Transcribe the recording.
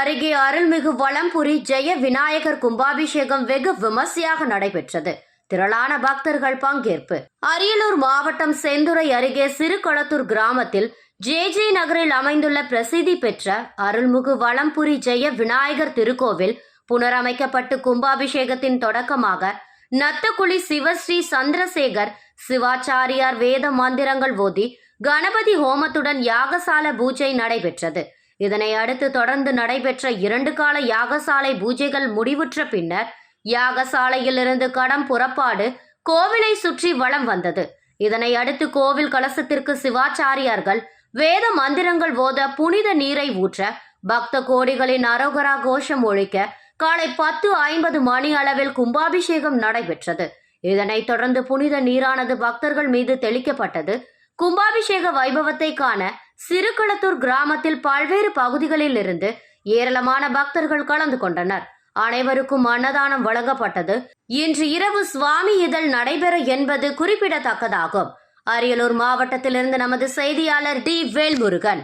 அருகே அருள்மிகு வளம்புரி ஜெய விநாயகர் கும்பாபிஷேகம் வெகு விமர்சையாக நடைபெற்றது. திரளான பக்தர்கள் பங்கேற்பு. அரியலூர் மாவட்டம் செந்துறை அருகே சிறுகளத்தூர் கிராமத்தில் ஜே ஜே நகரில் அமைந்துள்ள பிரசித்தி பெற்ற அருள்மிகு வளம்புரி ஜெய விநாயகர் திருக்கோவில் புனரமைக்கப்பட்டு கும்பாபிஷேகத்தின் தொடக்கமாக நத்தக்குழி சிவஸ்ரீ சந்திரசேகர் சிவாச்சாரியார் வேத மந்திரங்கள் ஓதி கணபதி ஹோமத்துடன் யாகசால பூஜை நடைபெற்றது. இதனை அடுத்து தொடர்ந்து நடைபெற்ற இரண்டு கால யாகசாலை பூஜைகள் முடிவுற்ற பின்னர் யாகசாலையிலிருந்து கடம் புறப்பாடு கோவிலை சுற்றி வலம் வந்தது. இதனை அடுத்து கோவில் கலசத்திற்கு சிவாச்சாரியார்கள் வேத மந்திரங்கள் ஓத புனித நீரை ஊற்ற பக்த கோடிகளின் அரோகரா கோஷம் ஒழிக்க காலை பத்து ஐம்பது மணி அளவில் கும்பாபிஷேகம் நடைபெற்றது. இதனைத் தொடர்ந்து புனித நீரானது பக்தர்கள் மீது தெளிக்கப்பட்டது. கும்பாபிஷேக வைபவத்தை காண சிறுகளத்தூர் கிராமத்தில் பல்வேறு பகுதிகளில் இருந்து ஏராளமான பக்தர்கள் கலந்து கொண்டனர். அனைவருக்கும் அன்னதானம் வழங்கப்பட்டது. இன்று இரவு சுவாமி இதழ் நடைபெற என்பது குறிப்பிடத்தக்கதாகும். அரியலூர் மாவட்டத்திலிருந்து நமது செய்தியாளர் டி. வேல்முருகன்.